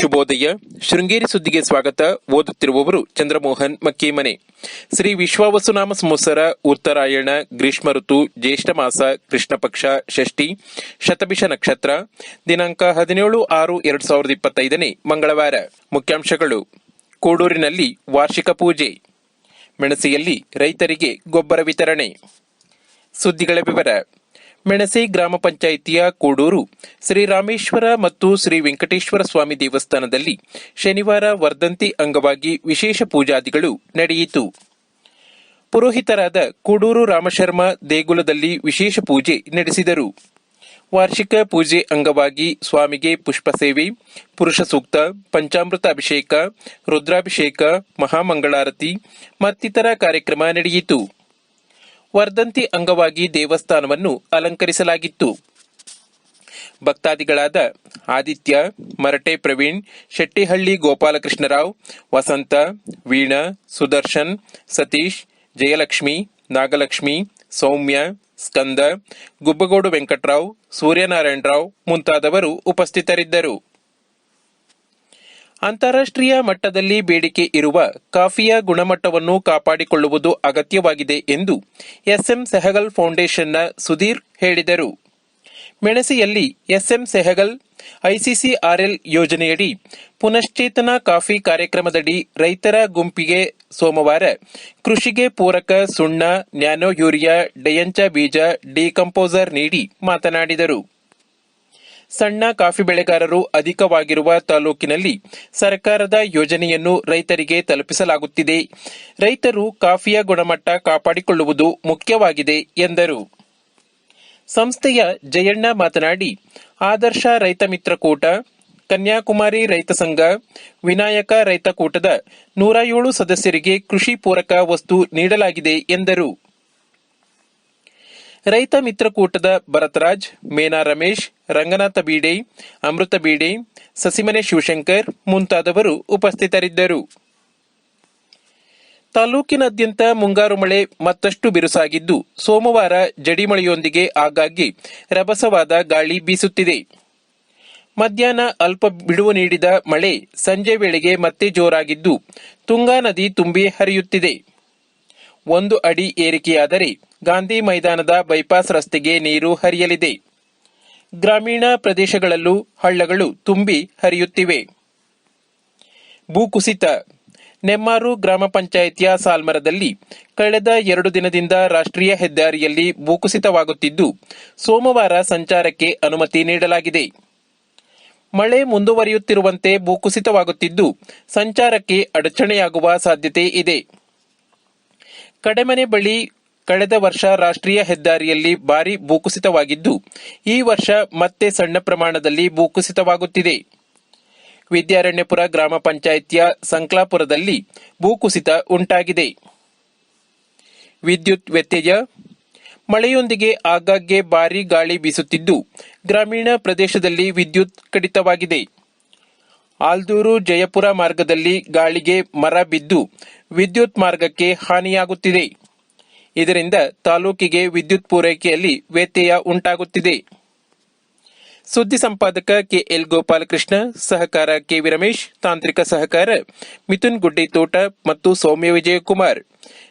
ಶುಭೋದಯ. ಶೃಂಗೇರಿ ಸುದ್ದಿಗೆ ಸ್ವಾಗತ. ಓದುತ್ತಿರುವವರು ಚಂದ್ರಮೋಹನ್ ಮಕ್ಕೇಮನೆ. ಶ್ರೀ ವಿಶ್ವಾವಸುನಾಮ ಸಂವತ್ಸರ, ಉತ್ತರಾಯಣ, ಗ್ರೀಷ್ಮ ಋತು, ಜ್ಯೇಷ್ಠ ಮಾಸ ಕೃಷ್ಣ ಪಕ್ಷ ಷಷ್ಠಿ, ಶತಭಿಷ ನಕ್ಷತ್ರ. ದಿನಾಂಕ ಹದಿನೇಳು ಆರು ಎರಡ್ ಸಾವಿರದ ಇಪ್ಪತ್ತೈದನೇ ಮಂಗಳವಾರ. ಮುಖ್ಯಾಂಶಗಳು. ಕೂಡೂರಿನಲ್ಲಿ ವಾರ್ಷಿಕ ಪೂಜೆ. ಮೆಣಸಿಯಲ್ಲಿ ರೈತರಿಗೆ ಗೊಬ್ಬರ ವಿತರಣೆ. ಸುದ್ದಿಗಳ ವಿವರ. ಮೆಣಸೆ ಗ್ರಾಮ ಪಂಚಾಯಿತಿಯ ಕೂಡೂರು ಶ್ರೀರಾಮೇಶ್ವರ ಮತ್ತು ಶ್ರೀ ವೆಂಕಟೇಶ್ವರ ಸ್ವಾಮಿ ದೇವಸ್ಥಾನದಲ್ಲಿ ಶನಿವಾರ ವರ್ಧಂತಿ ಅಂಗವಾಗಿ ವಿಶೇಷ ಪೂಜಾದಿಗಳು ನಡೆಯಿತು. ಪುರೋಹಿತರಾದ ಕೂಡೂರು ರಾಮಶರ್ಮ ದೇಗುಲದಲ್ಲಿ ವಿಶೇಷ ಪೂಜೆ ನಡೆಸಿದರು. ವಾರ್ಷಿಕ ಪೂಜೆ ಅಂಗವಾಗಿ ಸ್ವಾಮಿಗೆ ಪುಷ್ಪ ಸೇವೆ, ಪುರುಷ ಸೂಕ್ತ, ಪಂಚಾಮೃತ ಅಭಿಷೇಕ, ರುದ್ರಾಭಿಷೇಕ, ಮಹಾಮಂಗಳಾರತಿ ಮತ್ತಿತರ ಕಾರ್ಯಕ್ರಮ ನಡೆಯಿತು. ವರ್ಧಂತಿ ಅಂಗವಾಗಿ ದೇವಸ್ಥಾನವನ್ನು ಅಲಂಕರಿಸಲಾಗಿತ್ತು. ಭಕ್ತಾದಿಗಳಾದ ಆದಿತ್ಯ, ಮರಟೆ ಪ್ರವೀಣ್, ಶೆಟ್ಟಿಹಳ್ಳಿ ಗೋಪಾಲಕೃಷ್ಣರಾವ್, ವಸಂತ, ವೀಣಾ, ಸುದರ್ಶನ್, ಸತೀಶ್, ಜಯಲಕ್ಷ್ಮಿ, ನಾಗಲಕ್ಷ್ಮಿ, ಸೌಮ್ಯ, ಸ್ಕಂದ, ಗುಬ್ಬಗೋಡು ವೆಂಕಟರಾವ್, ಸೂರ್ಯನಾರಾಯಣರಾವ್ ಮುಂತಾದವರು ಉಪಸ್ಥಿತರಿದ್ದರು. ಅಂತಾರಾಷ್ಟ್ರೀಯ ಮಟ್ಟದಲ್ಲಿ ಬೇಡಿಕೆ ಇರುವ ಕಾಫಿಯ ಗುಣಮಟ್ಟವನ್ನು ಕಾಪಾಡಿಕೊಳ್ಳುವುದು ಅಗತ್ಯವಾಗಿದೆ ಎಂದು ಎಸ್ಎಂ ಸೆಹಗಲ್ ಫೌಂಡೇಶನ್ನ ಸುಧೀರ್ ಹೇಳಿದರು. ಮೆಣಸೆಯಲ್ಲಿ ಎಸ್ಎಂ ಸೆಹಗಲ್ ಐಸಿಸಿಆರ್ಎಲ್ ಯೋಜನೆಯಡಿ ಪುನಶ್ಚೇತನ ಕಾಫಿ ಕಾರ್ಯಕ್ರಮದಡಿ ರೈತರ ಗುಂಪಿಗೆ ಸೋಮವಾರ ಕೃಷಿಗೆ ಪೂರಕ ಸುಣ್ಣ ನ್ಯಾನೋ ಯೂರಿಯಾ ಡಯಂಚ ಬೀಜ, ಡಿಕಂಪೋಸರ್ ನೀಡಿ ಮಾತನಾಡಿದರು. ಸಣ್ಣ ಕಾಫಿ ಬೆಳೆಗಾರರು ಅಧಿಕವಾಗಿರುವ ತಾಲೂಕಿನಲ್ಲಿ ಸರ್ಕಾರದ ಯೋಜನೆಯನ್ನು ರೈತರಿಗೆ ತಲುಪಿಸಲಾಗುತ್ತಿದೆ. ರೈತರು ಕಾಫಿಯ ಗುಣಮಟ್ಟ ಕಾಪಾಡಿಕೊಳ್ಳುವುದು ಮುಖ್ಯವಾಗಿದೆ ಎಂದರು. ಸಂಸ್ಥೆಯ ಜಯಣ್ಣ ಮಾತನಾಡಿ, ಆದರ್ಶ ರೈತ ಮಿತ್ರ ಕೂಟ, ಕನ್ಯಾಕುಮಾರಿ ರೈತ ಸಂಘ, ವಿನಾಯಕ ರೈತ ಕೂಟದ ನೂರ ಏಳು ಸದಸ್ಯರಿಗೆ ಕೃಷಿ ಪೂರಕ ವಸ್ತು ನೀಡಲಾಗಿದೆ ಎಂದರು. ರೈತ ಮಿತ್ರಕೂಟದ ಭರತರಾಜ್, ಮೇನಾ ರಮೇಶ್, ರಂಗನಾಥ ಬೀಡೆ, ಅಮೃತ ಬೀಡೆ, ಸಸಿಮನೆ ಶಿವಶಂಕರ್ ಮುಂತಾದವರು ಉಪಸ್ಥಿತರಿದ್ದರು. ತಾಲೂಕಿನಾದ್ಯಂತ ಮುಂಗಾರು ಮಳೆ ಮತ್ತಷ್ಟು ಬಿರುಸಾಗಿದ್ದು, ಸೋಮವಾರ ಜಡಿಮಳೆಯೊಂದಿಗೆ ಆಗಾಗ್ಗೆ ರಭಸವಾದ ಗಾಳಿ ಬೀಸುತ್ತಿದೆ. ಮಧ್ಯಾಹ್ನ ಅಲ್ಪ ಬಿಡುವು ನೀಡಿದ ಮಳೆ ಸಂಜೆ ವೇಳೆಗೆ ಮತ್ತೆ ಜೋರಾಗಿದ್ದು, ತುಂಗಾ ನದಿ ತುಂಬಿ ಹರಿಯುತ್ತಿದೆ. ಒಂದು ಅಡಿ ಏರಿಕೆಯಾದರೆ ಗಾಂಧಿ ಮೈದಾನದ ಬೈಪಾಸ್ ರಸ್ತೆಗೆ ನೀರು ಹರಿಯಲಿದೆ. ಗ್ರಾಮೀಣ ಪ್ರದೇಶಗಳಲ್ಲೂ ಹಳ್ಳಗಳು ತುಂಬಿ ಹರಿಯುತ್ತಿವೆ. ಭೂಕುಸಿತ. ನೆಮ್ಮಾರು ಗ್ರಾಮ ಪಂಚಾಯಿತಿಯ ಸಾಲ್ಮರದಲ್ಲಿ ಕಳೆದ ಎರಡು ದಿನದಿಂದ ರಾಷ್ಟ್ರೀಯ ಹೆದ್ದಾರಿಯಲ್ಲಿ ಭೂಕುಸಿತವಾಗುತ್ತಿದ್ದು, ಸೋಮವಾರ ಸಂಚಾರಕ್ಕೆ ಅನುಮತಿ ನೀಡಲಾಗಿದೆ. ಮಳೆ ಮುಂದುವರಿಯುತ್ತಿರುವಂತೆ ಭೂಕುಸಿತವಾಗುತ್ತಿದ್ದು, ಸಂಚಾರಕ್ಕೆ ಅಡಚಣೆಯಾಗುವ ಸಾಧ್ಯತೆ ಇದೆ. ಕಡೆಮನೆ ಬಳಿ ಕಳೆದ ವರ್ಷ ರಾಷ್ಟ್ರೀಯ ಹೆದ್ದಾರಿಯಲ್ಲಿ ಭಾರಿ ಭೂಕುಸಿತವಾಗಿದ್ದು, ಈ ವರ್ಷ ಮತ್ತೆ ಸಣ್ಣ ಪ್ರಮಾಣದಲ್ಲಿ ಭೂಕುಸಿತವಾಗುತ್ತಿದೆ. ವಿದ್ಯಾರಣ್ಯಪುರ ಗ್ರಾಮ ಪಂಚಾಯಿತಿಯ ಸಂಕ್ಲಾಪುರದಲ್ಲಿ ಭೂಕುಸಿತ ಉಂಟಾಗಿದೆ. ವಿದ್ಯುತ್ ವ್ಯತ್ಯಯ, ಮಳೆಯೊಂದಿಗೆ ಆಗಾಗ್ಗೆ ಭಾರೀ ಗಾಳಿ ಬೀಸುತ್ತಿದ್ದು, ಗ್ರಾಮೀಣ ಪ್ರದೇಶದಲ್ಲಿ ವಿದ್ಯುತ್ ಕಡಿತವಾಗಿದೆ. ಆಲ್ದೂರು ಜಯಪುರ ಮಾರ್ಗದಲ್ಲಿ ಗಾಳಿಗೆ ಮರ ಬಿದ್ದು ವಿದ್ಯುತ್ ಮಾರ್ಗಕ್ಕೆ ಹಾನಿಯಾಗುತ್ತಿದೆ. ಇದರಿಂದ ತಾಲೂಕಿಗೆ ವಿದ್ಯುತ್ ಪೂರೈಕೆಯಲ್ಲಿ ವ್ಯತ್ಯಯ ಉಂಟಾಗುತ್ತಿದೆ. ಸುದ್ದಿ ಸಂಪಾದಕ ಕೆಎಲ್ ಗೋಪಾಲಕೃಷ್ಣ, ಸಹಕಾರ ಕೆವಿ ರಮೇಶ್, ತಾಂತ್ರಿಕ ಸಹಕಾರ ಮಿಥುನ್ ಗುಡ್ಡೆ ತೋಟ ಮತ್ತು ಸೌಮ್ಯ ವಿಜಯಕುಮಾರ್.